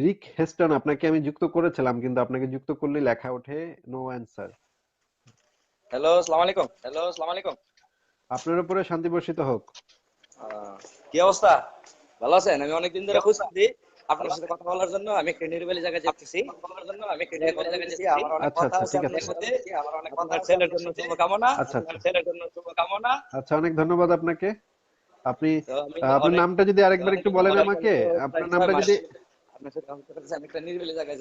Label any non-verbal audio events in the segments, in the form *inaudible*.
রিক হেস্টন আপনাকে আমি যুক্ত করেছিলাম কিন্তু আপনাকে যুক্ত করলে লেখা ওঠে নো অ্যান্সার হ্যালো আসসালামু আলাইকুম। হ্যালো আসসালামু আলাইকুম। আপনার উপরে শান্তি বর্ষিত হোক। কি অবস্থা? ভালো আছেন? আমি অনেকদিন ধরে খুঁজছি। আপনার সাথে কথা বলার জন্য আমি একটা নিরিবিলি জায়গায় যাচ্ছি। বলার জন্য আমি একটা নিরিবিলি জায়গায় যাচ্ছি। আমার অনেক আচ্ছা, কথা আচ্ছা, আছে আপনার সাথে। আমার অনেক কথা ছেলের জন্য শুভকামনা। আচ্ছা। ছেলের জন্য শুভকামনা। আচ্ছা অনেক ধন্যবাদ আপনাকে। আপনি আপনার নামটা যদি আরেকবার একটু বলেন আমাকে। আপনার নামটা যদি আপনার সাথে কথা বলতে আমি একটা নিরিবিলি জায়গায়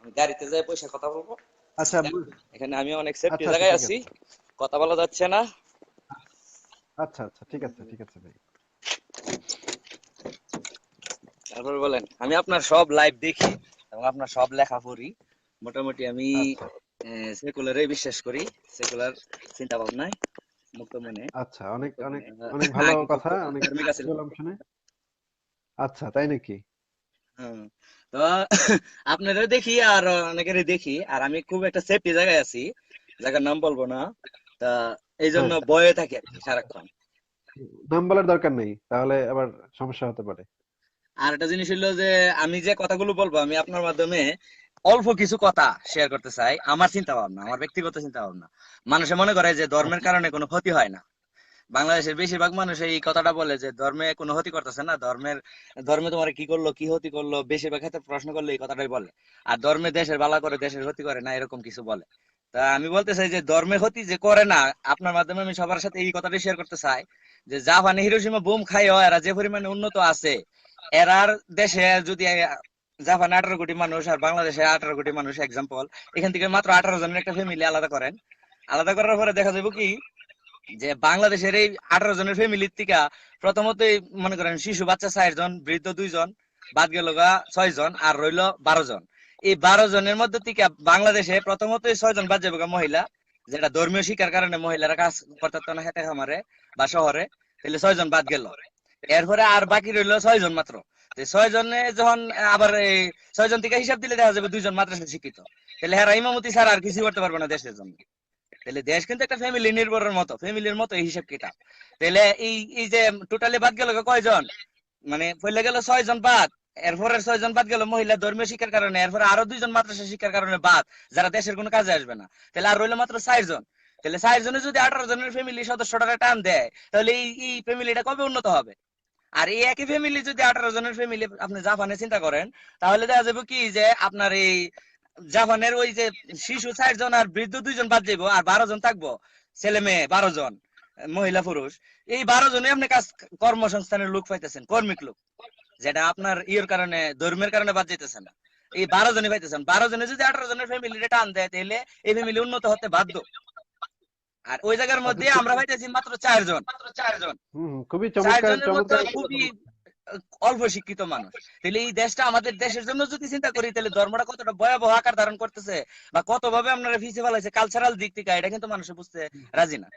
আমি গাড়িতে যাই পয়সা কথা বলব। আচ্ছা এখানে আমি অনেক সেফটি আচ্ছা, জায়গায় আছি কথা বলা যাচ্ছে না। আচ্ছা আচ্ছা ঠিক আছে ঠিক আছে ভাই। তারপর বলেন আমি আপনার সব লাইভ দেখি এবং আপনার সব লেখা পড়ি। মোটামুটি আমি আচ্ছা। সেকুলারে বিশ্বাস করি সেকুলার চিন্তা ভাবনায় মুক্ত মনে। আচ্ছা অনেক অনেক অনেক ভালো *laughs* কথা অনেক। শুনে আচ্ছা তাই নাকি। তো *laughs* আপনারা দেখি আর অনেকেরই দেখি। আর আমি খুব একটা সেফটি জায়গায় আছি জায়গার নাম বলব না। তা এই জন্য হ্যাঁ। ভয়ে থাকি আর সারাক্ষণ। নাম বলার দরকার নেই তাহলে আবার সমস্যা হতে পারে। আর একটা জিনিস হলো যে আমি যে কথাগুলো বলব আমি আপনার মাধ্যমে অল্প কিছু কথা শেয়ার করতে চাই। আমার চিন্তা ভাবনা আমার ব্যক্তিগত চিন্তা ভাবনা মানুষে মনে করে যে ধর্মের কারণে কোনো ক্ষতি হয় না। বাংলাদেশের বেশিরভাগ মানুষ এই কথাটা বলে যে, ধর্মে কোনো ক্ষতি করতেছে না। ধর্মের, ধর্মে তোমার কি করল, কি ক্ষতি করল, বেশিরভাগ ক্ষেত্রে প্রশ্ন করলে এই কথাটাই বলে। আর ধর্মে দেশের বালা করে, দেশের ক্ষতি করে না, এরকম কিছু বলে। তা আমি বলতে চাই যে, ধর্মের ক্ষতি যে করে না, আপনার মাধ্যমে আমি সবার সাথে এই কথাটাই শেয়ার করতে চাই যে, জাপানে হিরোসীমা বোম খাইও এরা যে পরিমাণে উন্নত আছে, এরার দেশে যদি জাপানে আঠারো কোটি মানুষ আর বাংলাদেশে আঠারো কোটি মানুষ এক্সাম্পল এখান থেকে মাত্র আঠারো জনের একটা ফ্যামিলি আলাদা করেন। আলাদা করার পরে দেখা যাবে কি যে বাংলাদেশের এই আঠারো জনের ফ্যামিলির থেকে প্রথমতই মনে করেন শিশু, বাচ্চা চার জন, বৃদ্ধ দুইজন বাদ গেল ছয় জন আর রইল বারো জন। এই বারো জনের মধ্যে থেকে বাংলাদেশে প্রথমতই ছয় জন বাদ যাবে মহিলা, যেটা ধর্মীয় শিকার কারণে মহিলারা কাজ করতে না হেঁটে খামারে বা শহরে তাহলে ছয় জন বাদ গেল। এরপরে আর বাকি রইল ছয় জন মাত্র। ছয় জনে যখন আবার ছয় জন থেকে হিসাব দিলে দেখা যাবে দুইজন মাদ্রাসা শিক্ষিত। তাহলে হ্যাঁ ইমামতি ছাড়া আর কিছু করতে পারবে না দেশের জন্য। তাহলে দেশ কিন্তু একটা ফ্যামিলি নির্ভরের মতো ফ্যামিলির মতো এই হিসাব কিতাব। তাহলে এই এই যে টোটালি বাদ গেল কয়জন? মানে পড়লে গেল ছয় জন বাদ এরপরে ছয় জন বাদ গেল মহিলা ধর্মীয় শিক্ষার কারণে, এরপরে আরও দুইজন মাদ্রাসা শিক্ষার কারণে বাদ, যারা দেশের কোনো কাজে আসবে না। তাহলে আর রইল মাত্র চার জন তাহলে চার জনে যদি আঠারো জনের ফ্যামিলি সদস্যটা টান দেয়, তাহলে এই এই ফ্যামিলিটা কবে উন্নত হবে? আর এই একই ফ্যামিলি যদি আঠারো জনের ফ্যামিলি আপনি জাপানে চিন্তা করেন, তাহলে দেখা যাবে কি যে আপনার এই জাপানের ওই যে শিশু চার জন আর বৃদ্ধ দুইজন বাদ যাইবো আর বারো জন থাকব। ছেলে মেয়ে বারো জন মহিলা পুরুষ। এই বারো জনে আপনি কাজ কর্মসংস্থানের লোক পাইতেছেন কর্মিক লোক যেটা আপনার ইয়ের কারণে ধর্মের কারণে বাদ যাইতেছে না। এই বারো জনে পাইতেছেন। বারো জনে যদি আঠারো জনের ফ্যামিলি টান দেয় তাহলে এই ফ্যামিলি উন্নত হতে বাধ্য। আর ওই জায়গার মধ্যে আমরা পাইতেছি মাত্র চারজন। মাত্র চারজন খুবই চারজনের মধ্যে চমৎকার। খুবই অল্প শিক্ষিত মানুষ। তাহলে এই দেশটা আমাদের দেশের জন্য যদি চিন্তা করি তাহলে ধর্মটা কতটা ভয়াবহ আকার ধারণ করতেছে বা কতভাবে আপনারা ফিসে ফেলাইছে কালচারাল দিক থেকে এটা কিন্তু মানুষ বুঝতে রাজি না।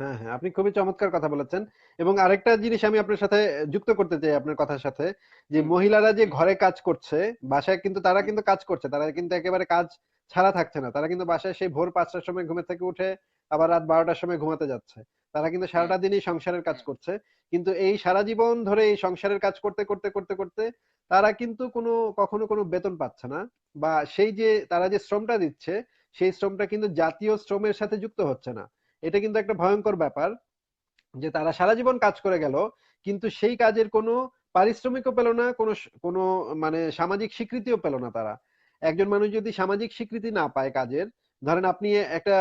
হ্যাঁ হ্যাঁ আপনি খুবই চমৎকার কথা বলেছেন। এবং আরেকটা জিনিস আমি আপনার সাথে যুক্ত করতে চাই আপনার কথার সাথে যে মহিলারা যে ঘরে কাজ করছে বাসায় কিন্তু তারা কিন্তু কাজ করছে তারা কিন্তু একেবারে কাজ ছাড়া থাকছে না। তারা কিন্তু বাসায় সেই ভোর পাঁচটার সময় ঘুমের থেকে উঠে আবার রাত বারোটার সময় ঘুমাতে যাচ্ছে। তারা কিন্তু সারাটা দিনই সংসারের কাজ করছে। কিন্তু এই সারা জীবন ধরে এই সংসারের কাজ করতে করতে করতে করতে তারা কিন্তু কোনো কখনো কোনো বেতন পাচ্ছে না বা সেই যে তারা যে শ্রমটা দিচ্ছে সেই শ্রমটা কিন্তু জাতীয় শ্রমের সাথে যুক্ত হচ্ছে না। এটা কিন্তু একটা ভয়ঙ্কর ব্যাপার যে তারা সারা জীবন কাজ করে গেল কিন্তু সেই কাজের কোনো পারিশ্রমিকও পেল না কোনো কোনো মানে সামাজিক স্বীকৃতিও পেল না তারা। একজন মানুষ যদি সামাজিক স্বীকৃতি না পায় কাজের ধরেন আপনি একটা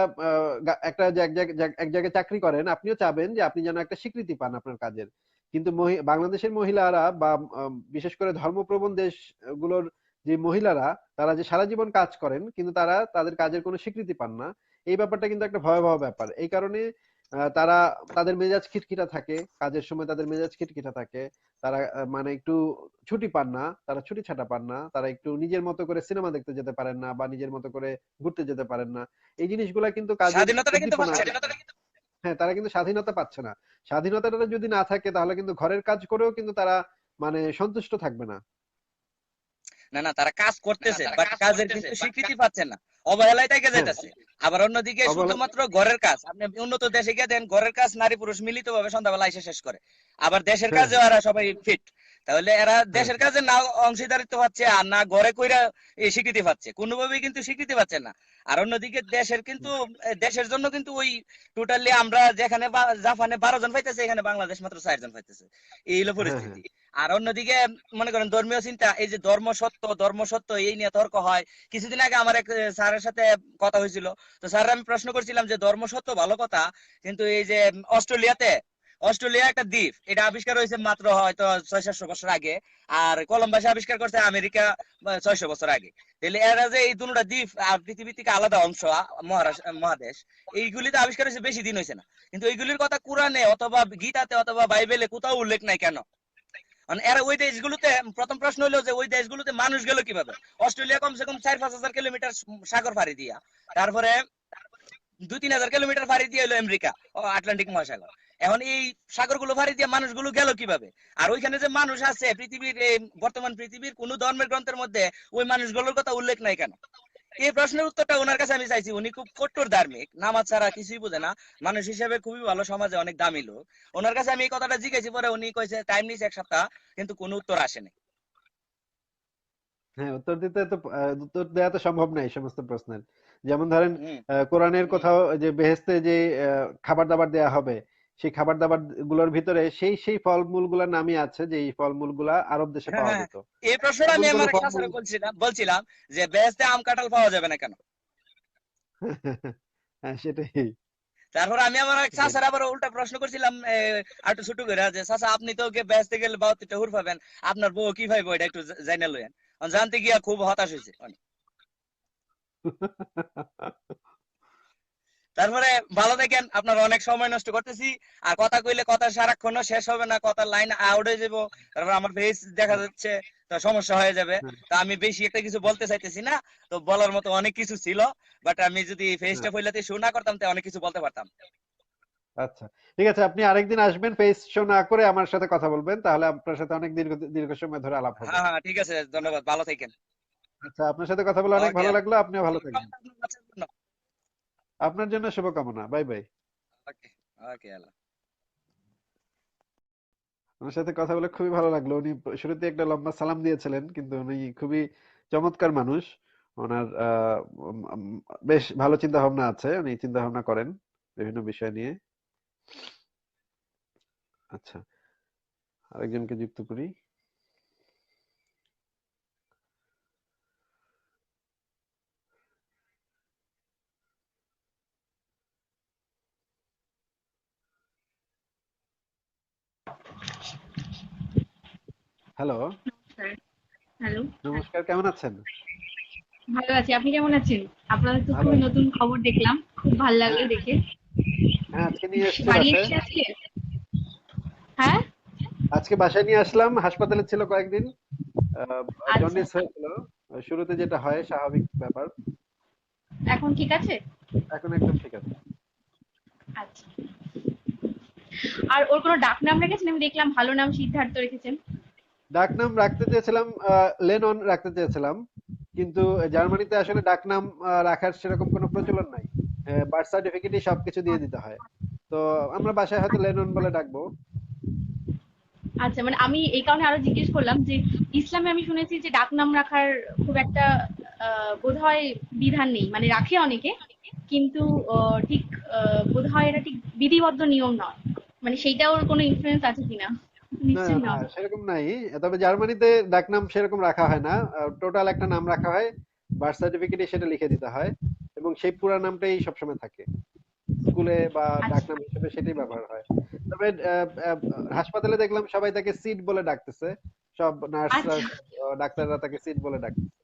একটা এক জায়গায় চাকরি করেন, আপনিও চাবেন যে আপনি যেন একটা স্বীকৃতি পান আপনার কাজের। কিন্তু বাংলাদেশের মহিলারা বা বিশেষ করে ধর্মপ্রবণ দেশগুলোর যে মহিলারা, তারা যে সারা জীবন কাজ করেন, কিন্তু তারা তাদের কাজের কোনো স্বীকৃতি পান না। এই ব্যাপারটা কিন্তু একটা ভয়াবহ ব্যাপার। এই কারণে তারা তাদের মেজাজ খিটখিটা থাকে কাজের সময় তাদের মেজাজ খিটখিটা থাকে তারা মানে একটু ছুটি পান না তারা ছুটি ছাটা পান না তারা একটু নিজের মতো করে সিনেমা দেখতে যেতে পারেন না বা নিজের মতো করে ঘুরতে যেতে পারেন না। এই জিনিসগুলা কিন্তু। হ্যাঁ তারা কিন্তু স্বাধীনতা পাচ্ছে না। স্বাধীনতাটা যদি না থাকে তাহলে কিন্তু ঘরের কাজ করেও কিন্তু তারা মানে সন্তুষ্ট থাকবে না। না না তারা কাজ করতেছে বাট কাজের কিন্তু স্বীকৃতি পাচ্ছে না। অবহেলায় থেকে যাইতেছে। আবার অন্যদিকে শুধুমাত্র ঘরের কাজ। আপনি উন্নত দেশে গিয়ে দেন ঘরের কাজ নারী পুরুষ মিলিত ভাবে সন্ধ্যাবেলা এসে শেষ করে। আবার দেশের হ্যাঁ। কাজে ওরা সবাই ফিট তাহলে এরা দেশের কাজে না অংশীদারিত্ব পাচ্ছে আর না ঘরে কইরা স্বীকৃতি পাচ্ছে। কোনোভাবেই কিন্তু স্বীকৃতি পাচ্ছে না। আর অন্যদিকে দেশের কিন্তু দেশের জন্য কিন্তু ওই টোটালি আমরা যেখানে জাপানে বারো জন পাইতেছে এখানে বাংলাদেশ মাত্র চার জন পাইতেছে। এই হলো পরিস্থিতি। আর অন্যদিকে মনে করেন ধর্মীয় চিন্তা এই যে ধর্ম সত্য ধর্ম সত্য এই নিয়ে তর্ক হয়। কিছুদিন আগে আমার এক স্যারের সাথে কথা হয়েছিল। তো স্যার আমি প্রশ্ন করছিলাম যে ধর্ম সত্য ভালো কথা কিন্তু এই যে অস্ট্রেলিয়াতে অস্ট্রেলিয়া একটা দ্বীপ। এটা আবিষ্কার হয়েছে মাত্র হয়তো ছয় সাতশো বছর আগে, আর কলম্বাসে আবিষ্কার করছে আমেরিকা ছয়শো বছর আগে। তাহলে এরা যে এই দুটা দ্বীপ পৃথিবী থেকে আলাদা অংশ মহাদেশ, এইগুলিতে আবিষ্কার হয়েছে বেশি দিন হয়েছে না। কিন্তু এইগুলির কথা কোরআনে অথবা গীতাতে অথবা বাইবেলে কোথাও উল্লেখ নাই কেন? মানে এরা ওই দেশগুলোতে, প্রথম প্রশ্ন হলো যে ওই দেশগুলোতে মানুষ গেল কীভাবে? অস্ট্রেলিয়া কমসে কম চার পাঁচ হাজার কিলোমিটার সাগর ফাড়ি দিয়া। তারপরে দুই তিন হাজার কিলোমিটার ফাড়ি দিয়ে হলো আমেরিকা আটলান্টিক মহাসাগর। এখন এই সাগরগুলো ফাড়ি দিয়ে মানুষগুলো গেল কীভাবে? আর ওইখানে যে মানুষ আছে পৃথিবীর বর্তমান পৃথিবীর কোন ধর্মের গ্রন্থের মধ্যে ওই মানুষগুলোর কথা উল্লেখ নাই কেন? এই প্রশ্নের উত্তরটা ওনার কাছে আমি চাইছি উনি খুব কট্টর ধার্মিক নামাজ ছাড়া কিছুই বোঝে না মানুষ হিসেবে খুবই ভালো সমাজে অনেক দামি লোক। ওনার কাছে আমি এই কথাটা জিজ্ঞেসি পরে উনি কইছে টাইম নিছে এক সপ্তাহ কিন্তু কোনো উত্তর আসেনি। হ্যাঁ উত্তর দিতে তো উত্তর দেওয়া তো সম্ভব না এই সমস্ত প্রশ্নের। যেমন ধরেন কোরআনের কোথাও যে বেহেস্তে যে খাবার দাবার দেয়া হবে সেই খাবার দাবারগুলোর ভিতরে সেই সেই ফলমূলগুলার নামই আছে যে এই ফলমূলগুলা আরব দেশে পাওয়া হ্যাঁ, যেত। এই প্রশ্নটা আমি আমার ক্লাসে বলছিলাম বলছিলাম যে বেহেশতে আম কাঁঠাল পাওয়া যাবে না কেন? *laughs* হ্যাঁ সেটাই। তারপর আমি আমার এক চাচার আবার উল্টা প্রশ্ন করছিলাম একটু ছোট করে যে চাচা আপনি তো ওকে বেচতে গেলে বাউতিটা হুর পাবেন আপনার বউ কি পাইবো এটা একটু জানা লইেন জানতে গিয়া খুব হতাশ হয়েছে অনেক। *laughs* তারপরে ভালো দেখেন আপনার অনেক সময় নষ্ট করতেছি। আর কথা কইলে কথা সারাক্ষণ শেষ হবে না কথার লাইন আউট হয়ে যাব। তারপর আমার ফেস দেখা যাচ্ছে তো সমস্যা হয়ে যাবে। তো আমি বেশি একটা কিছু বলতে চাইতেছি না তো বলার মতো অনেক কিছু ছিল। বাট আমি যদি ফেসটা ফইলাতে শো না করতাম তো অনেক কিছু বলতে পারতাম। আচ্ছা ঠিক আছে আপনি আরেকদিন আসবেন ফেস শো না করে আমার সাথে কথা বলবেন তাহলে আপনার সাথে অনেক দীর্ঘ দীর্ঘ সময় ধরে আলাপ হবে। হ্যাঁ হ্যাঁ ঠিক আছে ধন্যবাদ ভালো থাকেন। আচ্ছা আপনার সাথে কথা বলে অনেক ভালো লাগল আপনিও ভালো থাকবেন। আপনার জন্য শুভকামনা। Bye bye. ওকে ওকে আল্লাহ। ওনার সাথে কথা বলে খুবই ভালো লাগল। উনি শুরুতে একটা লম্বা সালাম দিয়েছিলেন কিন্তু উনি খুবই চমৎকার মানুষ। ওনার বেশ ভালো চিন্তা ভাবনা আছে। উনি চিন্তা ভাবনা করেন বিভিন্ন বিষয় নিয়ে। আচ্ছা আরেকজনকে যুক্ত করি। হ্যালো হ্যালো নমস্কার কেমন আছেন? ভালো আছি। আপনি কেমন আছেন? আপনাদের তো খুবই নতুন খবর দেখলাম। খুব ভালো লাগল দেখে। হ্যাঁ আজকে নিয়ে এসছি বাসায়। হ্যাঁ? আজকে বাসায় নিয়ে আসলাম। হাসপাতালে ছিল কয়েকদিন। আচ্ছা। জন্ডিস হয়েছিল। শুরুতে যেটা হয় স্বাভাবিক ব্যাপার। এখন ঠিক আছে? এখন একদম ঠিক আছে। আচ্ছা। আর ওর কোনো ডাক নাম রেখেছেন? আমি দেখলাম ভালো নাম সিদ্ধার্থ রেখেছেন। ডাকনাম রাখতে চেয়েছিলাম লেনন রাখতে চেয়েছিলাম, কিন্তু জার্মানিতে আসলে ডাকনাম রাখার সেরকম কোনো প্রচলন নাই। বার্থ সার্টিফিকেটই সবকিছু দিয়ে দিতে হয়। তো আমরা বাসায় হয়তো লেনন বলে ডাকবো। আচ্ছা মানে আমি এই কারণে আরও জিজ্ঞেস করলাম যে, ইসলামে আমি শুনেছি যে ডাক নাম রাখার খুব একটা বোধহয় বিধান নেই। মানে রাখে অনেকে, কিন্তু ঠিক বোধহয় এটা ঠিক বিধিবদ্ধ নিয়ম নয়। মানে সেইটা ওর কোনো ইনফ্লুয়েন্স আছে কিনা? না সেরকম নাই। তবে জার্মানিতে ডাকনাম সেরকম রাখা হয় না। টোটাল একটা নাম রাখা হয় বার্থ সার্টিফিকেটে সেটা লিখে দিতে হয় এবং সেই পুরা নামটাই সবসময় থাকে। স্কুলে বা ডাক ডাকনাম হিসেবে সেটাই ব্যবহার হয়। তবে হাসপাতালে দেখলাম সবাই তাকে সিট বলে ডাকতেছে। সব নার্সরা আচ্ছা। ডাক্তাররা তাকে সিট বলে ডাকতেছে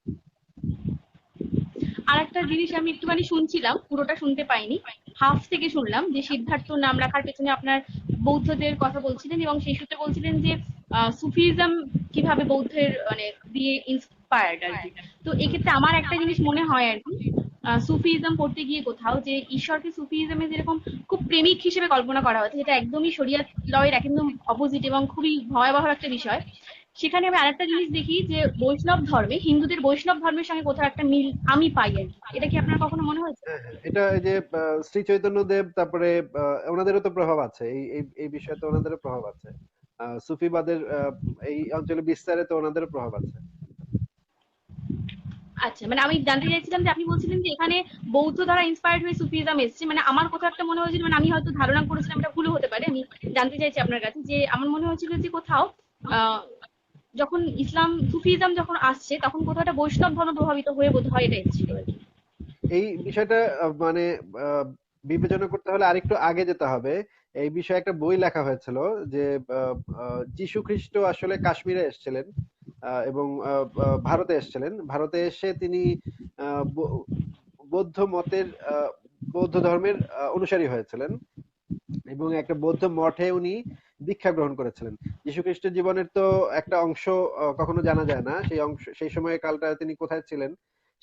আর একটা জিনিস আমি একটুখানি শুনছিলাম, পুরোটা শুনতে পাইনি। হাফ থেকে শুনলাম যে সিদ্ধার্থ নাম রাখার পেছনে আপনার বৌদ্ধদের কথা বলছিলেন এবং সেই সূত্রে বলছিলেন যে সুফিজম কীভাবে বৌদ্ধের মানে দিয়ে ইন্সপায়ার্ড আর কি। তো এক্ষেত্রে আমার একটা জিনিস মনে হয় আর কি সুফিজম পড়তে গিয়ে কোথাও যে ঈশ্বরকে সুফিজমে যেরকম খুব প্রেমিক হিসেবে কল্পনা করা হয়েছে যেটা একদমই শরিয়াত লয়ের একদম অপোজিট এবং খুবই ভয়াবহ একটা বিষয়। সেখানে আমি আরেকটা জিনিস দেখি যে বৈষ্ণব ধর্মে হিন্দুদের বৈষ্ণব ধর্মের সঙ্গে কোথাও একটা মিল আমি পাই আর এটা কি আপনার কখনো মনে হয়েছে? হ্যাঁ, হ্যাঁ, এটা এই যে শ্রী চৈতন্য দেব তারপরে ওনাদেরও তো প্রভাব আছে। এই এই বিষয়ে তো ওনাদেরও প্রভাব আছে। সুফিবাদের এই অঞ্চলে বিস্তারে তো ওনাদেরও প্রভাব আছে। আচ্ছা মানে আমি জানতে চাইছিলাম যে আপনি বলছিলেন যে এখানে বৌদ্ধ দ্বারা ইন্সপায়ার্ড হয়ে সুফিজম এসেছে। মানে আমার কোথাও একটা মনে হয়েছিল মানে আমি হয়তো ধারণা করেছিলাম এটা ভুল হতে পারে। আমি জানতে চাইছি আপনার কাছে যে আমার মনে হয়েছিল যে কোথাও আহ, যখন ইসলাম, সুফিজম যখন আসছে, তখন কোথাও একটা বৈষ্ণব ধর্ম প্রভাবিত হয়ে বোধ হয় এটা এসেছিল। এই বিষয়টা মানে বিবেচনা করতে হলে আরেকটু আগে যেতে হবে। এই বিষয়ে একটা বই লেখা হয়েছিল যে যীশু খ্রিস্ট আসলে কাশ্মীরে এসেছিলেন এবং ভারতে এসেছিলেন। ভারতে এসে তিনি বৌদ্ধ মতের বৌদ্ধ ধর্মের অনুসারী হয়েছিলেন। এবং একটা বৌদ্ধ মঠে উনি দীক্ষা গ্রহণ করেছিলেন। যীশু খ্রিস্টের জীবনের তো একটা অংশ কখনো জানা যায় না। সেই অংশ, সেই সময় কালটা তিনি কোথায় ছিলেন,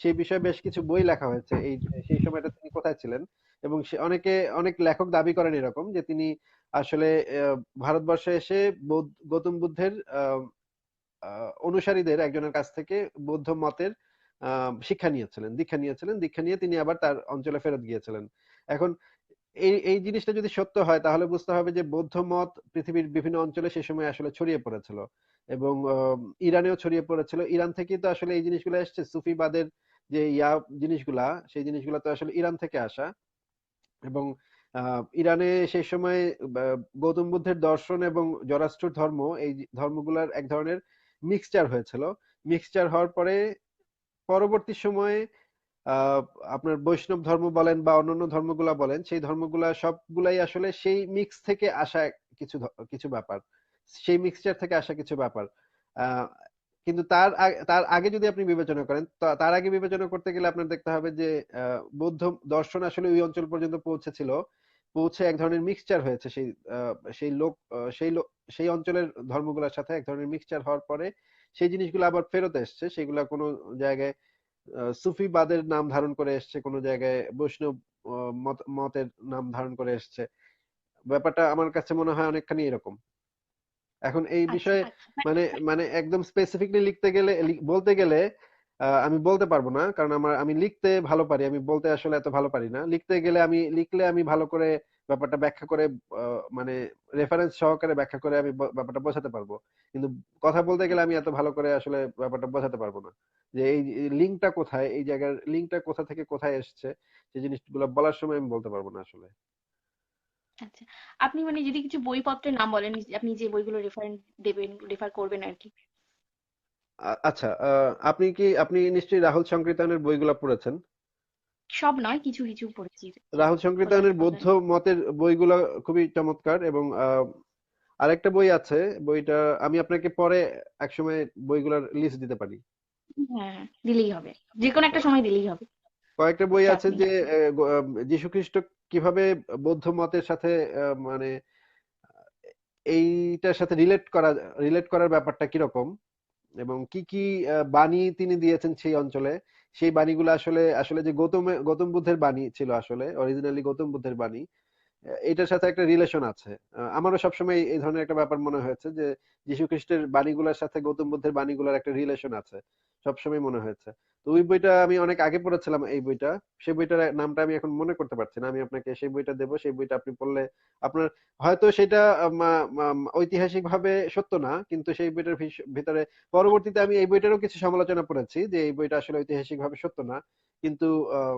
সেই বিষয়ে বেশ কিছু বই লেখা হয়েছে। এই, সেই সময়টা তিনি কোথায় ছিলেন? এবং সে, অনেকে, অনেক লেখক দাবি করেন এরকম যে তিনি আসলে ভারতবর্ষে এসে গৌতম বুদ্ধের অনুসারীদের একজনের কাছ থেকে বৌদ্ধ মতের শিক্ষা নিয়েছিলেন, দীক্ষা নিয়েছিলেন। দীক্ষা নিয়ে তিনি আবার তার অঞ্চলে ফেরত গিয়েছিলেন। এখন এই এই জিনিসটা যদি সত্য হয়, তাহলে বুঝতে হবে যে বৌদ্ধ মত পৃথিবীর বিভিন্ন অঞ্চলে সে সময় আসলে ছড়িয়ে পড়েছিল। এবং ইরানেও ছড়িয়ে পড়েছিল। ইরান থেকেই তো আসলে এই জিনিসগুলো এসছে। সুফিবাদের যে ইয়া জিনিসগুলা, সেই জিনিসগুলা তো আসলে ইরান থেকে আসা। এবং ইরানে সেই সময় গৌতম বুদ্ধের দর্শন এবং জরাষ্ট্র ধর্ম, এই ধর্মগুলার এক ধরনের মিক্সচার হয়েছিল। মিক্সচার হওয়ার পরে, পরবর্তী সময়ে আপনার বৈষ্ণব ধর্ম বলেন বা অন্যান্য ধর্মগুলা বলেন, সেই ধর্মগুলা সবগুলাই আসলে সেই মিক্স থেকে আসা কিছু কিছু ব্যাপার। সেই মিক্সচার থেকে আসা কিছু ব্যাপার। কিন্তু তার তার আগে যদি আপনি বিবেচনা করেন তার আগে বিবেচনা করতে গেলে আপনার দেখতে হবে যে বৌদ্ধ দর্শন আসলে ওই অঞ্চল পর্যন্ত পৌঁছেছিল। পৌঁছে এক ধরনের মিক্সচার হয়েছে সেই সেই লোক সেই সেই অঞ্চলের ধর্মগুলোর সাথে এক ধরনের মিক্সচার হওয়ার পরে সেই জিনিসগুলো আবার ফেরত এসছে। সেগুলা কোনো জায়গায় সুফিবাদের নাম ধারণ করে এসছে কোনো জায়গায় বৈষ্ণব মতের নাম ধারণ করে এসছে ব্যাপারটা আমার কাছে মনে হয় অনেকখানি এরকম এখন এই আচ্ছা, বিষয়ে আচ্ছা। মানে মানে একদম স্পেসিফিকলি লিখতে গেলে বলতে গেলে আমি বলতে পারব না, কারণ আমার, আমি লিখতে ভালো পারি, আমি বলতে আসলে এত ভালো পারি না। লিখতে গেলে আমি, লিখলে আমি ভালো করে ব্যাপারটা ব্যাখ্যা করে মানে রেফারেন্স সহকারে ব্যাখ্যা করে আমি ব্যাপারটা বোঝাতে পারব। কিন্তু কথা বলতে গেলে আমি এত ভালো করে আসলে ব্যাপারটা বোঝাতে পারব না। যে এই লিঙ্কটা কোথায়, এই জায়গার লিঙ্কটা কোথা থেকে কোথায় এসছে সেই জিনিসগুলো বলার সময় আমি বলতে পারব না আসলে। আচ্ছা আপনি মানে যদি কিছু বইপত্রের নাম বলেন, আপনি যে বইগুলো রেফারেন্স দেবেন রেফার করবেন আর কি। আ- আচ্ছা আহ, আপনি কি আপনি নিশ্চয়ই রাহুল সংকীর্তনের বইগুলো পড়েছেন? সব নয় কিছু কিছু পড়েছি। রাহুল সংকীর্তনের বৌদ্ধ মতের বইগুলো খুবই চমৎকার এবং আহ, আরেকটা বই আছে বইটা আমি আপনাকে পরে একসময় বইগুলোর লিস্ট দিতে পারি। হ্যাঁ হ্যাঁ, দিলেই হবে। যে কোনো একটা সময় দিলেই হবে। কয়েকটা বই চাপ আছে। যে আহ, গ- আহ, যীশুখ্রিস্ট কীভাবে বৌদ্ধ মতের সাথে আহ, মানে এইটার সাথে রিলেট করা রিলেট করার ব্যাপারটা কীরকম? এবং কি কি বাণী তিনি দিয়েছেন সেই অঞ্চলে? সেই বাণীগুলো আসলে আসলে যে গৌতম গৌতম বুদ্ধের বাণী ছিল আসলে অরিজিনালি গৌতম বুদ্ধের বাণী এটার সাথে একটা রিলেশন আছে। আমারও সবসময় এই ধরনের একটা ব্যাপার মনে হয়েছে যে যীশু খ্রিস্টের বাণীগুলোর সাথে গৌতম বুদ্ধের বাণীগুলোর একটা রিলেশন আছে সবসময় মনে হয়েছে। তো ওই বইটা আমি অনেক আগে পড়েছিলাম এই বইটা। সেই বইটার নামটা আমি এখন মনে করতে পারছি না। আমি আপনাকে সেই বইটা দেবো সেই বইটা আপনি পড়লে আপনার হয়তো সেটা ঐতিহাসিক ভাবে সত্য না কিন্তু সেই বইটার ভিতরে পরবর্তীতে আমি এই বইটারও কিছু সমালোচনা পড়েছি যে এই বইটা আসলে ঐতিহাসিক ভাবে সত্য না। কিন্তু আহ,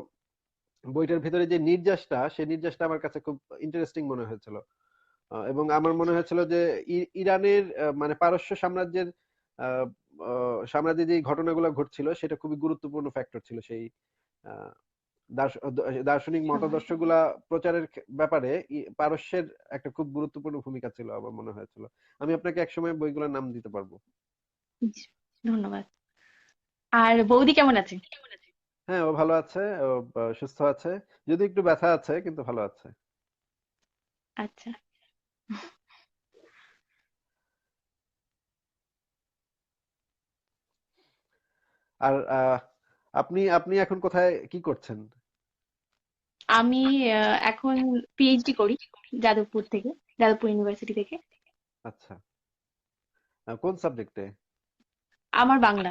বইটার ভিতরে যে নির্যাসটা, সেই নির্যাসটা আমার কাছে খুব ইন্টারেস্টিং মনে হয়েছিল। এবং আমার মনে হয়েছিল যে ইরানের মানে পারস্য সাম্রাজ্যের সাম্রাজ্যে যে ঘটনাগুলো ঘটছিল, সেটা খুবই গুরুত্বপূর্ণ ফ্যাক্টর ছিল সেই দার্শনিক মতাদর্শগুলা প্রচারের ব্যাপারে পারস্যের একটা খুব গুরুত্বপূর্ণ ভূমিকা ছিল আমার মনে হয়েছিল। আমি আপনাকে একসময় বইগুলোর নাম দিতে পারব। ধন্যবাদ। আর বৌদি কেমন আছে? হ্যাঁ ও ভালো আছে ও সুস্থ আছে। যদি একটু ব্যথা আছে কিন্তু ভালো আছে। আচ্ছা। আর আপনি আপনি এখন কোথায় কি করছেন? আমি এখন পিএইচডি করি যাদবপুর থেকে যাদবপুর ইউনিভার্সিটি থেকে। আচ্ছা। কোন সাবজেক্টে আমার বাংলা।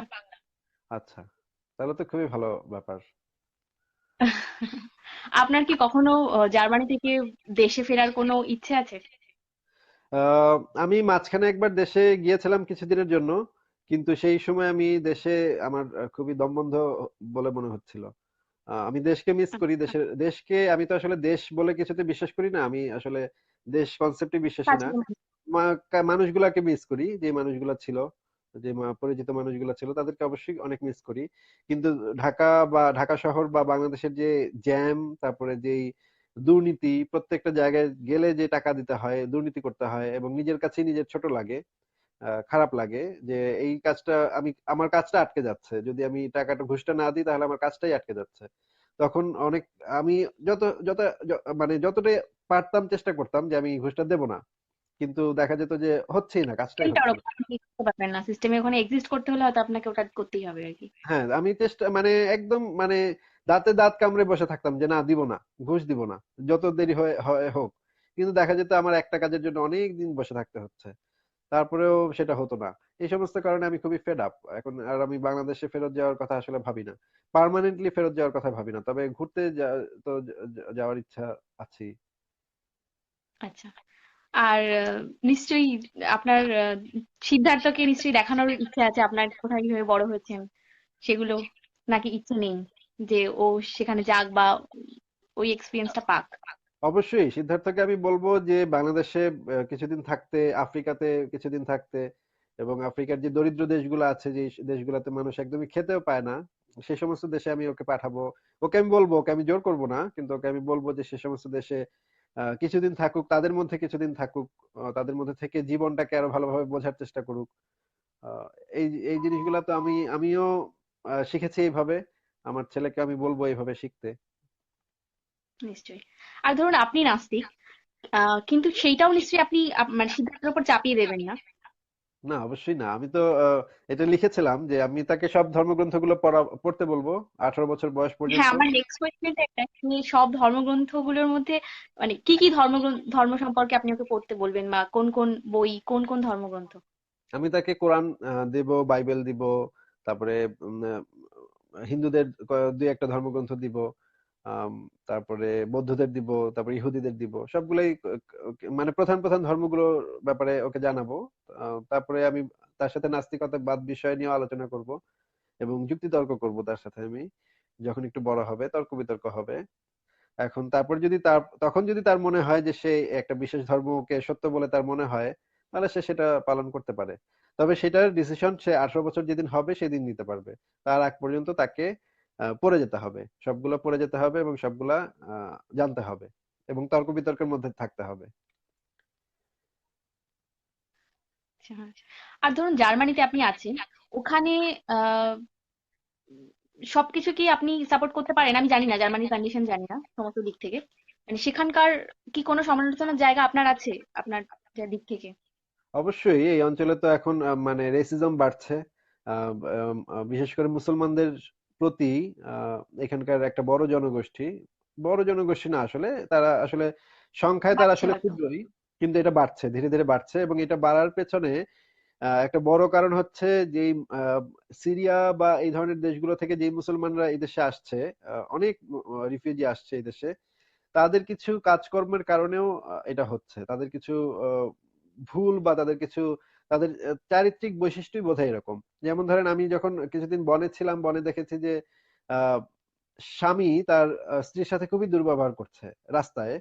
আচ্ছা। তাহলে তো খুবই ভালো ব্যাপার। আপনার কি কখনো জার্মানি থেকে দেশে ফেরার কোনো ইচ্ছে আছে? আমি মাঝখানে একবার দেশে গিয়েছিলাম কিছুদিনের জন্য কিন্তু সেই সময় আমি দেশে আমার খুবই দম বন্ধ বলে মনে হচ্ছিল। আমি দেশকে মিস করি আচ্ছা। দেশের দেশকে আমি তো আসলে দেশ বলে কিছুতে বিশ্বাস করি না আমি আসলে দেশ কনসেপ্টে বিশ্বাসী না। মানুষগুলাকে মিস করি যে মানুষগুলা ছিল। যে পরিচিত মানুষগুলা ছিল, তাদেরকে অবশ্যই অনেক মিস করি। কিন্তু ঢাকা বা ঢাকা শহর বা বাংলাদেশের যে জ্যাম তারপরে যেই দুর্নীতি, প্রত্যেকটা জায়গায় গেলে যে টাকা দিতে হয়, দুর্নীতি করতে হয় এবং নিজের কাছেই নিজের ছোট লাগে খারাপ লাগে যে এই কাজটা আমি, আমার কাজটা আটকে যাচ্ছে। যদি আমি টাকাটা ঘুষটা না দিই, তাহলে আমার কাজটাই আটকে যাচ্ছে। তখন অনেক, আমি যত যত মানে যতটা পারতাম চেষ্টা করতাম যে আমি ঘুষটা দেব না। কিন্তু দেখা যেত যে হচ্ছেই না কাজটাই পারবেন সিস্টেমে ওখানে এক্সিস্ট করতে হলে হয়তো আপনাকে ওটা করতেই হবে আর কি। হ্যাঁ আমি চেষ্টা মানে একদম মানে দাঁতে দাঁত কামড়ে বসে থাকতাম যে না দিব না ঘুষ দিব না যত দেরি হয়ে হোক। কিন্তু দেখা যেত আমার একটা কাজের জন্য অনেক দিন বসে থাকতে হচ্ছে। তারপরেও সেটা হতো না। এই সমস্ত কারণে আমি খুবই ফেড আপ এখন আর আমি বাংলাদেশে ফেরত যাওয়ার কথা আসলে ভাবি না। পার্মানেন্টলি ফেরত যাওয়ার কথা ভাবি না। তবে ঘুরতে তো যাওয়ার ইচ্ছা আছে আচ্ছা। আর নিশ্চয়ই আপনার সিদ্ধার্থকে নিশ্চয়ই দেখানোর ইচ্ছে আছে আপনার কোথায় কীভাবে বড় হয়েছেন সেগুলো নাকি ইচ্ছে নেই যে ও সেখানে যাক বা ওই এক্সপিরিয়েন্সটা পাক। অবশ্যই সিদ্ধার্থকে আমি বলব যে বাংলাদেশে কিছুদিন থাকতে, আফ্রিকাতে কিছুদিন থাকতে এবং আফ্রিকার যে দরিদ্র দেশগুলো আছে, যে দেশগুলোতে মানুষ একদমই খেতেও পায় না, সে সমস্ত দেশে আমি ওকে পাঠাবো। ওকে আমি বলব, ওকে আমি জোর করব না, কিন্তু ওকে আমি বলব যে সে সমস্ত দেশে কিছুদিন থাকুক, তাদের মধ্যে কিছুদিন থাকুক তাদের মধ্যে থেকে জীবনটাকে আরও ভালোভাবে বোঝার চেষ্টা করুক। এই এই জিনিসগুলো তো আমি, আমিও শিখেছি এইভাবে। আমার ছেলেকে আমি বলব এইভাবে শিখতে। নিশ্চয়ই। আর ধরুন আপনি নাস্তিক কিন্তু সেইটাও নিশ্চয়ই আপনি, আপ- মানে সিদ্ধান্তের উপর চাপিয়ে দেবেন না। না অবশ্যই না। আমি তো আহ, এটা লিখেছিলাম যে আমি তাকে সব ধর্মগ্রন্থগুলো পড়া পড়তে বলব। আঠারো বছর বয়স হ্যাঁ পর্যন্ত। আমার নেক্সট কোয়েশ্চেনটা একটা। আপনি সব ধর্মগ্রন্থগুলোর মধ্যে মানে কি কি ধর্মগ্রন্থ ধর্ম সম্পর্কে আপনি ওকে পড়তে বলবেন বা কোন কোন বই কোন কোন ধর্মগ্রন্থ? আমি তাকে কোরআন আহ, দেব বাইবেল দিব তারপরে উম, আহ, হিন্দুদের ক- দুই একটা ধর্মগ্রন্থ দিব। তারপরে বৌদ্ধদের দিব, তারপরে ইহুদিদের দিব, সবগুলাই মানে প্রধান প্রধান ধর্মগুলোর ব্যাপারে ওকে জানাব। তারপরে আমি তার সাথে নাস্তিকতাবাদ বিষয় নিয়ে আলোচনা করব এবং যুক্তিতর্ক করব তার সাথে আমি, যখন একটু বড় হবে, তর্ক বিতর্ক হবে। এখন তারপর যদি তার, তখন যদি তার মনে হয় যে সে একটা বিশেষ ধর্মকে সত্য বলে তার মনে হয়, তাহলে সে সেটা পালন করতে পারে। তবে সেটার ডিসিশন সে আঠারো বছর যেদিন হবে, সেদিন নিতে পারবে। তার আগ পর্যন্ত তাকে পড়ে যেতে হবে। সবগুলো পড়ে যেতে হবে এবং সবগুলা জানতে হবে এবং তর্ক বিতর্কের মধ্যে থাকতে হবে। আচ্ছা আর ধরুন জার্মানিতে আপনি আছেন ওখানে সবকিছু কি আপনি সাপোর্ট করতে পারেন? আমি জানি না জার্মানির কন্ডিশন জানি না সমস্ত দিক থেকে। মানে সেখানকার কি কোনো সমালোচনার জায়গা আপনার আছে আপনার দিক থেকে? অবশ্যই এই অঞ্চলে তো এখন মানে রেসিজম বাড়ছে। বিশেষ করে মুসলমানদের প্রতি এখানকার একটা বড় জনগোষ্ঠী বড় জনগোষ্ঠী না আসলে তারা আসলে সংখ্যায় তারা আসলে। ক্ষুদ্রই কিন্তু এটা বাড়ছে ধীরে ধীরে বাড়ছে এবং এটা বাড়ার পেছনে একটা বড় কারণ হচ্ছে যে সিরিয়া বা এই ধরনের দেশগুলো থেকে যে মুসলমানরা এই দেশে আসছে অনেক রিফিউজি আসছে এই দেশে তাদের কিছু কাজকর্মের কারণেও এটা হচ্ছে তাদের কিছু আহ, ভুল বা তাদের কিছু তাদের চারিত্রিক বৈশিষ্ট্যই বোধহয় এরকম। যেমন ধরেন আমি যখন কিছুদিন বনে ছিলাম, বনে দেখেছি যে স্বামী তার স্ত্রীর সাথে খুবই দুর্ব্যবহার করছে রাস্তায়।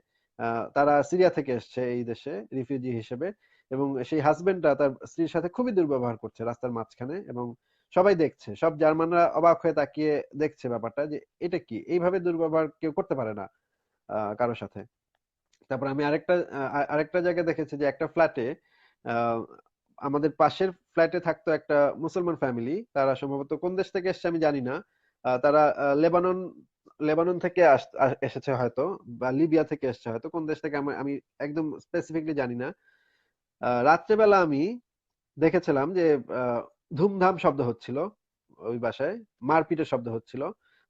তারা সিরিয়া থেকে এসছে এই দেশে, রিফিউজি হিসেবে। এবং সেই হাজবেন্ডটা তার স্ত্রীর সাথে খুবই দুর্ব্যবহার করছে রাস্তার মাঝখানে এবং সবাই দেখছে। সব জার্মানরা অবাক হয়ে তাকিয়ে দেখছে ব্যাপারটা যে, এটা কি? এইভাবে দুর্ব্যবহার কেউ করতে পারে না কারোর সাথে। তারপর আমি আরেকটা আরেকটা জায়গায় দেখেছি যে, একটা ফ্ল্যাটে আমাদের পাশের ফ্ল্যাটে থাকতো একটা মুসলমান ফ্যামিলি তারা সম্ভবত কোন দেশ থেকে এসেছে আমি জানি না। তারা লেবানন লেবানন থেকে এসেছে হয়তো, বা লিবিয়া থেকে এসেছে হয়তো, কোন দেশ থেকে আমি আমি একদম স্পেসিফিকলি জানি না। রাত্রেবেলা আমি দেখেছিলাম যে ধুমধাম শব্দ হচ্ছিল ওই বাসায়, মারপিটের শব্দ হচ্ছিল।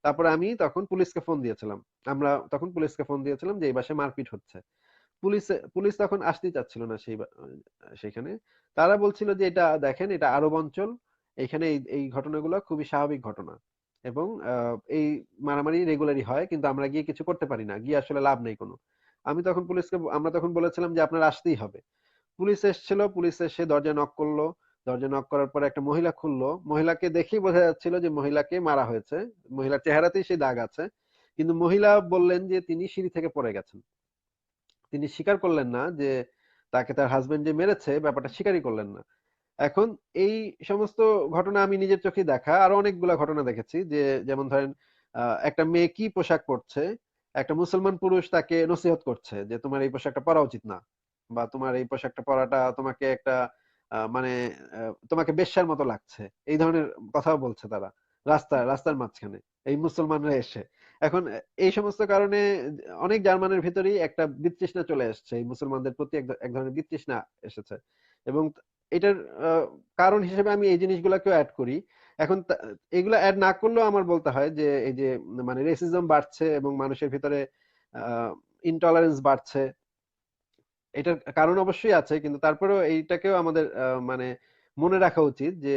তারপরে আমি তখন পুলিশকে ফোন দিয়েছিলাম। আমরা তখন পুলিশকে ফোন দিয়েছিলাম যে, এই বাসায় মারপিট হচ্ছে। পুলিশ পুলিশ তখন আসতেই চাচ্ছিল না সেই সেখানে। তারা বলছিল যে এটা দেখেন, এটা আরব অঞ্চল, এখানে এই ঘটনাগুলো খুবই স্বাভাবিক ঘটনা। এবং এই মারামারি রেগুলারই হয়, কিন্তু আমরা গিয়ে কিছু করতে পারি না, গিয়ে আসলে লাভ নেই কোনো। আমি তখন পুলিশকে, আমরা তখন বলেছিলাম যে আপনার আসতেই হবে। পুলিশ এসেছিল, পুলিশ এসে দরজা নক করল। দরজা নক করার পরে একটা মহিলা খুললো। মহিলাকে দেখেই বোঝা যাচ্ছিল যে মহিলাকে মারা হয়েছে। মহিলার চেহারাতেই সেই দাগ আছে। কিন্তু মহিলা বললেন যে তিনি সিঁড়ি থেকে পড়ে গেছেন। তিনি স্বীকার করলেন না যে তাকে তার হাজবেন্ড যে মেরেছে ব্যাপারটা স্বীকারই করলেন না। এখন এই সমস্ত ঘটনা আমি নিজের চোখে দেখা। আরও অনেকগুলা ঘটনা দেখেছি যে যেমন ধরেন একটা মেয়ে কি পোশাক পরছে, একটা মুসলমান পুরুষ তাকে নসিহত করছে যে তোমার এই পোশাকটা পরা উচিত না বা তোমার এই পোশাকটা পরাটা তোমাকে একটা মানে তোমাকে বেশ্যার মতো লাগছে। এই ধরনের কথাও বলছে তারা। রাস্তা, রাস্তার মাঝখানে, এই মুসলমানরা এসে। এখন এই সমস্ত কারণে অনেক জার্মানের ভিতরেই একটা বিতৃষ্ণা চলে এসেছে এই মুসলমানদের প্রতি এক ধরনের বিতৃষ্ণা এসেছে। এবং এটার কারণ হিসেবে আমি এই জিনিসগুলোকেও অ্যাড করি। এখন এগুলো অ্যাড না করলেও আমার বলতে হয় যে, এই যে মানে রেসিজম বাড়ছে এবং মানুষের ভিতরে ইনটলারেন্স বাড়ছে। এটার কারণ অবশ্যই আছে, কিন্তু তারপরেও এইটাকেও আমাদের মানে মনে রাখা উচিত যে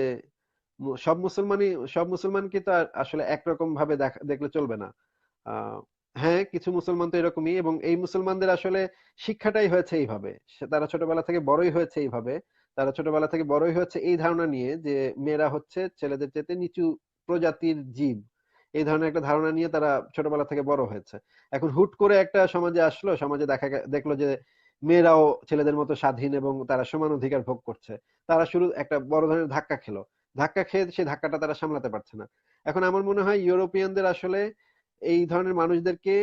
সব মুসলমানই, সব মুসলমানকে তো আসলে একরকম ভাবে দেখা- দেখলে চলবে না। হ্যাঁ কিছু মুসলমান তো এরকমই এবং এই মুসলমানদের আসলে শিক্ষাটাই হয়েছে এইভাবে। তারা ছোটবেলা থেকে বড়ই হয়েছে এইভাবে। তারা ছোটবেলা থেকে বড়ই হয়েছে এই ধারণা নিয়ে যে, মেয়েরা হচ্ছে ছেলেদের চেয়ে নিচু প্রজাতির জীব। এই ধরনের একটা ধারণা নিয়ে তারা ছোটবেলা থেকে বড় হয়েছে। এখন হুট করে একটা সমাজে আসলো, সমাজে দেখা দেখল যে, মেয়েরাও ছেলেদের মতো স্বাধীন এবং তারা সমান অধিকার ভোগ করছে। তারা শুরু একটা বড় ধরনের ধাক্কা খেলো। ধাক্কা খেয়ে সেই ধাক্কাটা তারা সামলাতে পারছে না। এখন আমার মনে হয় ইউরোপিয়ানদের আসলে এই ধরনের মানুষদেরকে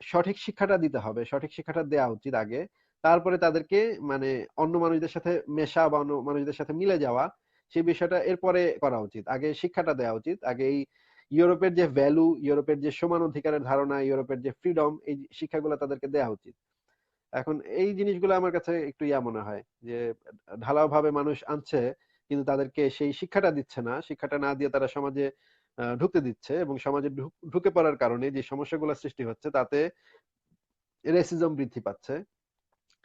সঠিক শিক্ষাটা দিতে হবে, সঠিক শিক্ষাটা দেওয়া উচিত আগে। তারপরে তাদেরকে মানে অন্য মানুষদের সাথে মেশা বা অন্য মানুষদের সাথে মিলে যাওয়া, সেই বিষয়টা এরপরে করা উচিত। আগে শিক্ষাটা দেওয়া উচিত। আগে এই ইউরোপের যে ভ্যালু ইউরোপের যে সমান অধিকারের ধারণা, ইউরোপের যে ফ্রিডম এই শিক্ষাগুলো তাদেরকে দেওয়া উচিত। এখন এই জিনিসগুলো আমার কাছে একটু ইয়া মনে হয় যে ঢালাও ভাবে মানুষ আনছে কিন্তু তাদেরকে সেই শিক্ষাটা দিচ্ছে না। শিক্ষাটা না দিয়ে তারা সমাজে ঢুকতে দিচ্ছে এবং সমাজে ঢুকে পড়ার কারণে যে সমস্যাগুলো সৃষ্টি হচ্ছে তাতে রেসিজম বৃদ্ধি পাচ্ছে।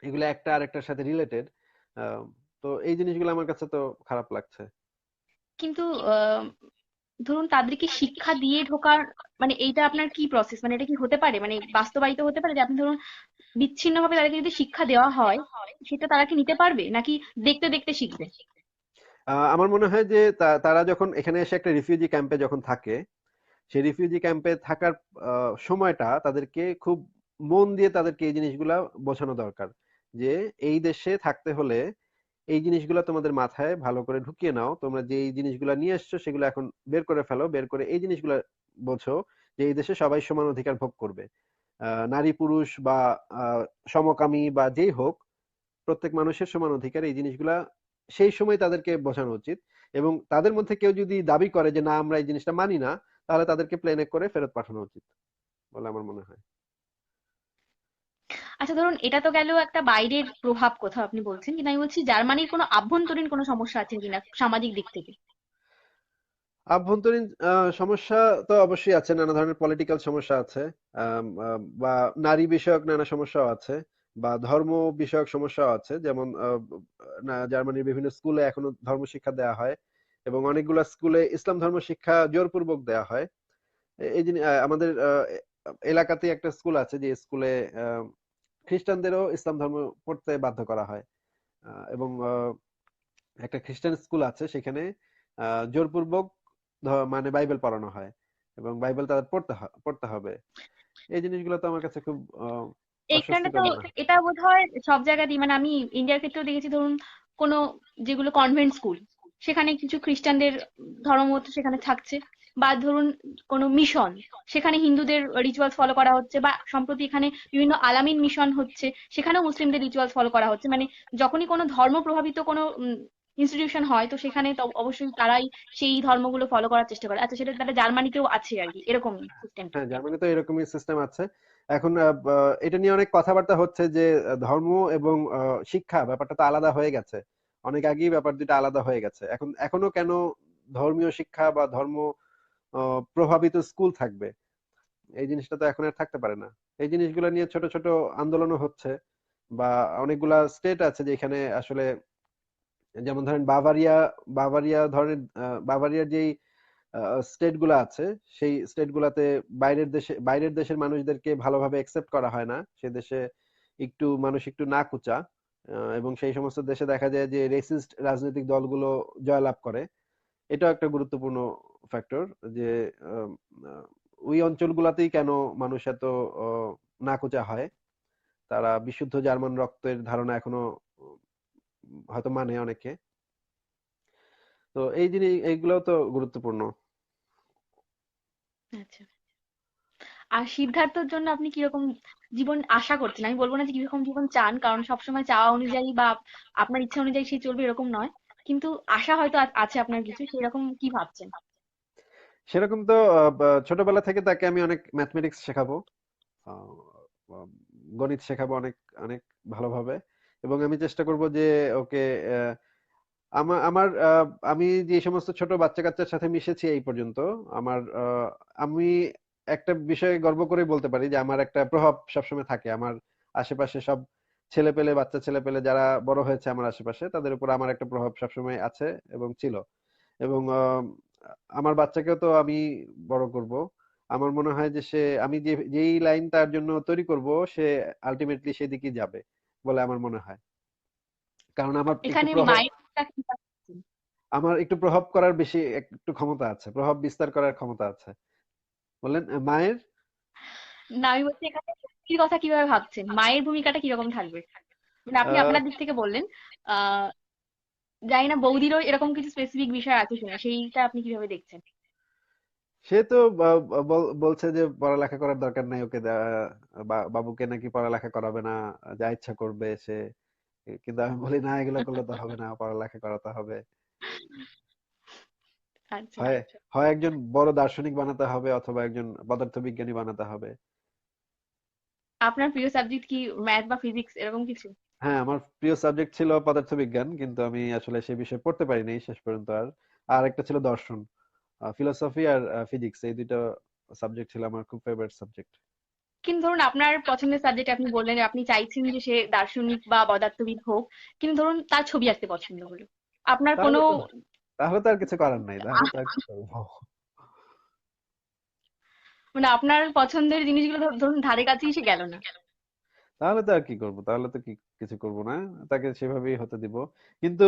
এগুলো একটা আরেকটার সাথে রিলেটেড তো এই জিনিসগুলো আমার কাছে তো খারাপ লাগছে। কিন্তু ধরুন তাদেরকে শিক্ষা দিয়ে ঢোকার মানে এইটা আপনার কি প্রসেস মানে এটা কি হতে পারে? মানে বাস্তবায়িত হতে পারে যে আপনি ধরুন বিচ্ছিন্নভাবে তাদেরকে যদি শিক্ষা দেওয়া হয়, সেটা তারা কি নিতে পারবে? নাকি দেখতে দেখতে শিখবে? আমার মনে হয় যে তারা যখন এখানে এসে একটা রিফিউজি ক্যাম্পে যখন থাকে, সেই রিফিউজি ক্যাম্পে থাকার সময়টা তাদেরকে খুব মন দিয়ে তাদেরকে এই জিনিসগুলা বোঝানো দরকার। যে এই দেশে থাকতে হলে এই জিনিসগুলো তোমাদের মাথায় ভালো করে ঢুকিয়ে নাও। তোমরা যে এই জিনিসগুলো নিয়ে এসছো সেগুলো এখন বের করে ফেলো, বের করে এই জিনিসগুলো বোঝো যে এই দেশে সবাই সমান অধিকার ভোগ করবে। নারী, পুরুষ বা সমকামী বা যেই হোক, প্রত্যেক মানুষের সমান অধিকার এই জিনিসগুলা সেই সময় তাদেরকে বোঝানো উচিত। এবং তাদের মধ্যে কেউ যদি দাবি করে যে না আমরা এই জিনিসটা মানি না তাহলে তাদেরকে প্লেনে করে ফেরত পাঠানো উচিত বলে আমার মনে হয়। আচ্ছা ধরুন এটা তো গেল একটা বাইরের প্রভাব কোথাও আপনি বলছেন কিন্তু আমি বলছি জার্মানির কোনো আভ্যন্তরীণ কোনো সমস্যা আছে কিনা সামাজিক দিক থেকে? আভ্যন্তরীণ সমস্যা তো অবশ্যই আছে নানা ধরনের পলিটিক্যাল সমস্যা আছে বা নারী বিষয়ক নানা সমস্যাও আছে। বা ধর্ম বিষয়ক সমস্যাও আছে, যেমন না, জার্মানির বিভিন্ন স্কুলে এখনও ধর্ম শিক্ষা দেওয়া হয় এবং অনেকগুলো স্কুলে ইসলাম ধর্ম শিক্ষা জোরপূর্বক দেওয়া হয়। এই জিনিস আমাদের এলাকাতে একটা স্কুল আছে যে স্কুলে খ্রিস্টানদেরও ইসলাম ধর্ম পড়তে বাধ্য করা হয়। এবং একটা খ্রিস্টান স্কুল আছে সেখানে জোরপূর্বক মানে বাইবেল পড়ানো হয় এবং বাইবেল তাদের পড়তে পড়তে হবে। এই জিনিসগুলো তো আমার কাছে খুব এইখানে তো অস্বস্তিকর মনে হয় এটা বোধহয় সব জায়গাতেই মানে আমি ইন্ডিয়ার ক্ষেত্রেও দেখেছি ধরুন কোনো যেগুলো কনভেন্ট স্কুল সেখানে কিছু খ্রিস্টানদের ধর্ম সেখানে থাকছে। বা ধরুন কোনো মিশন সেখানে হিন্দুদের রিচুয়ালস ফলো করা হচ্ছে বা সম্প্রতি এখানে বিভিন্ন আলামিন মিশন হচ্ছে সেখানেও মুসলিমদের রিচুয়ালস ফলো করা হচ্ছে। মানে যখনই কোনো ধর্ম প্রভাবিত কোনো ইনস্টিটিউশন হয়, তো সেখানে তো অবশ্যই তারাই সেই ধর্মগুলো ফলো করার চেষ্টা করে। আচ্ছা সেটা তাহলে জার্মানিতেও আছে আর কি, এরকম হ্যাঁ জার্মানি তো এরকমই সিস্টেম আছে। এখন এটা নিয়ে অনেক কথাবার্তা হচ্ছে যে ধর্ম এবং শিক্ষা ব্যাপারটা তো আলাদা হয়ে গেছে। অনেক আগেই ব্যাপার দুটো আলাদা হয়ে গেছে। এখন, এখনও কেন ধর্মীয় শিক্ষা বা ধর্ম প্রভাবিত স্কুল থাকবে? এই জিনিসটা তো এখন আর থাকতে পারে না। এই জিনিসগুলো নিয়ে ছোট ছোট আন্দোলনও হচ্ছে বা অনেকগুলা স্টেট আছে যেখানে আসলে যেমন ধরেন বাভারিয়া বাভারিয়া ধরেন বাভারিয়ার যেই স্টেটগুলো আছে সেই স্টেট গুলাতে বাইরের দেশে বাইরের দেশের মানুষদেরকে ভালোভাবে একসেপ্ট করা হয় না। সে দেশে একটু মানুষ একটু নাকুচা আহ, এবং সেই সমস্ত দেশে দেখা যায় যে রেসিস্ট রাজনৈতিক দলগুলো জয়লাভ করে। এটাও একটা গুরুত্বপূর্ণ ফ্যাক্টর যে ওই অঞ্চলগুলাতেই কেন মানুষ এত নাকুচা হয়? তারা বিশুদ্ধ জার্মান রক্তের ধারণা এখনও হয়তো মানে অনেকে। তো এই জিনিস এইগুলোও তো গুরুত্বপূর্ণ। আচ্ছা। আর সিদ্ধার্থর জন্য আপনি কীরকম জীবন আশা করছেন? আমি বলব না যে কীরকম জীবন চান কারণ সবসময় চাওয়া অনুযায়ী বা আপনার ইচ্ছা অনুযায়ী সে চলবে এরকম নয়। কিন্তু আশা হয়তো আছে আপনার কিছু সেরকম কি ভাবছেন? সেরকম তো ছোটবেলা থেকে তাকে আমি অনেক ম্যাথমেটিক্স শেখাবো। গণিত শেখাবো অনেক অনেক ভালোভাবে। এবং আমি চেষ্টা করব যে ওকে আমার আমার আমি যে সমস্ত ছোট বাচ্চা কাচ্চার সাথে মিশেছি এই পর্যন্ত, আমার আমি একটা বিষয়ে গর্ব করে বলতে পারি যে আমার একটা প্রভাব সবসময় থাকে। আমার আশেপাশে সব ছেলে পেলে বাচ্চা ছেলে পেলে যারা বড় হয়েছে আমার আশেপাশে, তাদের উপর আমার একটা প্রভাব সবসময় আছে এবং ছিল। এবং আমার বাচ্চাকেও তো আমি বড় করব। আমার মনে হয় যে সে, আমি যে, যেই লাইন তার জন্য তৈরি করব, সে আলটিমেটলি সেদিকেই যাবে। বলে আমার মনে হয়। কারণ আমার? আমার একটু প্রভাব করার বেশি একটু ক্ষমতা আছে প্রভাব বিস্তার করার ক্ষমতা আছে। বললেন আহ, মায়ের? না আমি বলছি এখানে শক্তির কথা কীভাবে ভাবছেন? মায়ের ভূমিকাটা কীরকম থাকবে? মানে আপনি আপনার দিক থেকে বললেন আহ জানি না বৌদিরও এরকম কিছু স্পেসিফিক বিষয় আছে শুনে সেইটা আপনি কীভাবে দেখছেন? সে তো বা- বা- বলছে যে পড়ালেখা করার দরকার নাই ওকে দা- বা- বাবুকে নাকি পড়ালেখা করাবে না যা ইচ্ছা করবে সে। কিন্তু আমি বলি না এগুলো করলে তো হবে না পড়ালেখা করাতে হবে। আচ্ছা হয় হয় একজন বড় দার্শনিক বানাতে হবে অথবা একজন পদার্থবিজ্ঞানী বানাতে হবে। আপনার প্রিয় সাবজেক্ট কি ম্যাথ বা ফিজিক্স এরকম কিছু? হ্যাঁ আমার প্রিয় সাবজেক্ট ছিল পদার্থবিজ্ঞান কিন্তু আমি আসলে সে বিষয়ে পড়তে পারিনি শেষ পর্যন্ত আর। আর একটা ছিল দর্শন। ফিলোসফি আর ফিজিক্স এই দুইটা সাবজেক্ট ছিল আমার খুব ফেভারিট সাবজেক্ট কিন্তু ধরুন আপনার পছন্দের সাবজেক্ট আপনি বললেন আপনি চাইছেন যে সে দার্শনিক বা পদার্থবিদ হোক কিন্তু ধরুন তার ছবি আঁকতে পছন্দ হলো। আপনার কোনো তাহলে তো আর কিছু করার নাই তাহলে তো আর কি করব? মানে আপনার পছন্দের জিনিসগুলো ধরুন ধারে কাছেই সে গেল না। তাহলে তো আর কি করব? তাহলে তো কি কিছু করব না? তাকে সেভাবেই হতে দিব। কিন্তু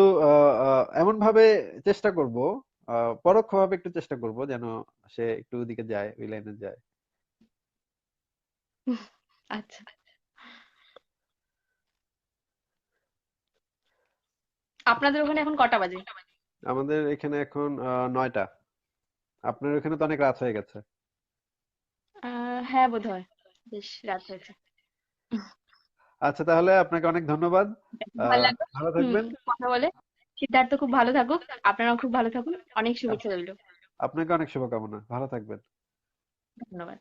এমন ভাবে চেষ্টা করব পরোক্ষভাবে একটু চেষ্টা করব যেন সে একটু ওদিকে যায় ওই লাইনে যায়। আচ্ছা। আপনাদের ওখানে এখন কটা বাজে? আমাদের এখানে এখন নয়টা। আপনার ওখানে তো অনেক রাত হয়ে গেছে। হ্যাঁ বোধহয়। বেশ রাত হয়েছে। আচ্ছা তাহলে আপনাকে অনেক ধন্যবাদ। ভালো থাকবেন। কথা বলে। সিদ্ধার্থ খুব ভালো থাকুক আপনারাও খুব ভালো থাকুন অনেক শুভেচ্ছা রইল। আপনাকে অনেক শুভকামনা। ভালো থাকবেন। ধন্যবাদ।